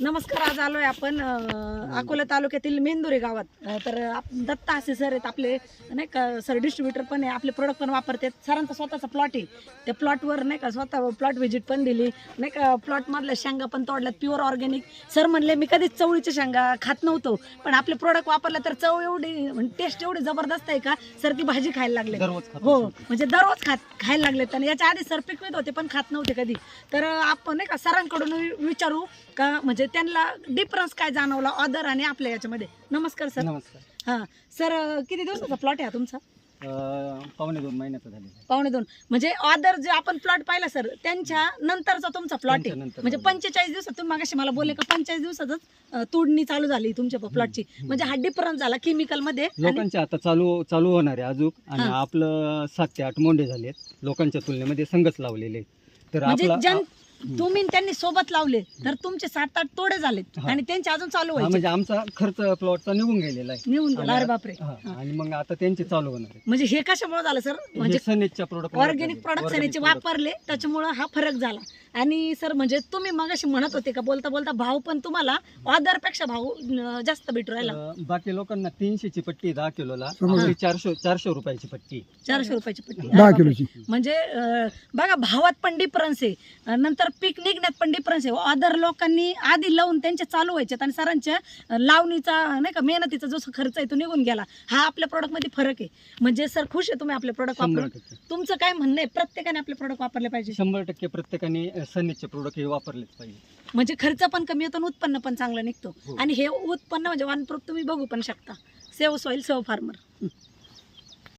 नमस्कार आज आलोय आपण अकोला तालुक्यातील मेंदुरे गावात. तर आप- दत्ता असे सर आहेत आपले नाही का सर डिस्ट्रीब्युटर पण आहे आपले प्रोडक्ट पण वापरतात. सरांचा स्वतःचा प्लॉट आहे. त्या प्लॉटवर नाही का स्वतः प्लॉट व्हिजिट पण दिली. नाही का प्लॉट मधल्या शेंगा पण तोडल्यात प्युअर ऑर्गॅनिक सर म्हणले मी कधीच चवळीच्या शेंगा खात नव्हतो पण आपले प्रोडक्ट वापरले तर चव एवढी टेस्ट एवढी जबरदस्त आहे का? सर ती भाजी खायला लागले. हो. म्हणजे दररोज खात खायला लागले. आणि याच्या आधी सर पिकवित होते पण खात नव्हते कधी. तर आपण नाही का सरांकडून विचारू का म्हणजे त्यांना डिफरन्स काय जाणवला ऑदर आणि आपल्या याच्यामध्ये? नमस्कार सर नमस्कार. हा. सर किती दिवसाचा प्लॉट आहे हा तुमचा? अं, पावणे दोन महिन्याचं झालेलं आहे. पावणे दोन. म्हणजे ऑदर जे आपण प्लॉट पाहिला सर त्यांच्या नंतरचा तुमचा प्लॉट आहे. म्हणजे. पंचेचाळीस दिवसात तुम्ही मागाशी मला बोलले का पंचेचाळीस दिवसातच अं, तोडणी चालू झाली तुमच्या प्लॉटची म्हणजे हा डिफरन्स झाला केमिकलमध्ये आणि- लोकांचे आता चालू चालू होणार आहे अजून. आणि हा. आपलं सात ते आठ मोंडे झालेत. लोकांच्या तुलनेमध्ये संघच लावलेले आहेत. तर म्हणजे आपला जन तुम्ही आणि त्यांनी सोबत लावले तर तुमचे सात आठ तोडे झालेत. हा. आणि त्यांचे अजून चालू हा, व्हायचे. म्हणजे आमचा खर्च प्लॉटचा निघून गेलेला आहे. निघून गेला. अरे बापरे. हा. आणि मग आता त्यांचे चालू होणार आहे. म्हणजे हे कशामुळे झालं सर? म्हणजे सनेजच्या प्रोडक्ट ऑर्गॅनिक प्रोडक्ट सनेचे वापरले त्याच्यामुळे हा फरक झाला. आणि सर म्हणजे तुम्ही मग म्हणत होते का बोलता बोलता भाव पण तुम्हाला ऑदरपेक्षा भाव अं, जास्त भेटू राहिला. बाकी लोकांना तीनशेची पट्टी दहा किलोला समजलं. आपली चारशे चारशे रुपयाची पट्टी. चारशे रुपयाची पट्टी. दहा बापरे. किलोची. म्हणजे अं, बघा भावात पण डिफरन्स आहे. अं, नंतर पीक निघण्यात पण डिफरन्स आहे अदर लोकांनी आधी लावून त्यांचे चालू व्हायचे आणि सरांच्या लावणीचा नाही का मेहनतीचा जो खर्च आहे तो निघून गेला. हा आपल्या प्रोडक्टमध्ये फरक आहे. म्हणजे सर खुश आहे तुम्ही आपले प्रोडक्ट वापरून? टक्के. तुमचं काय म्हणणं आहे? प्रत्येकाने आपले प्रोडक्ट वापरले पाहिजे. शंभर टक्के प्रत्येकाने सनेजचे प्रोडक्ट हे वापरलेच पाहिजे. म्हणजे खर्च पण कमी होतो आणि उत्पन्न पण चांगलं निघतो. हो. आणि हे उत्पन्न म्हणजे वन प्रूफ तुम्ही बघू पण शकता. Save soil save farmer.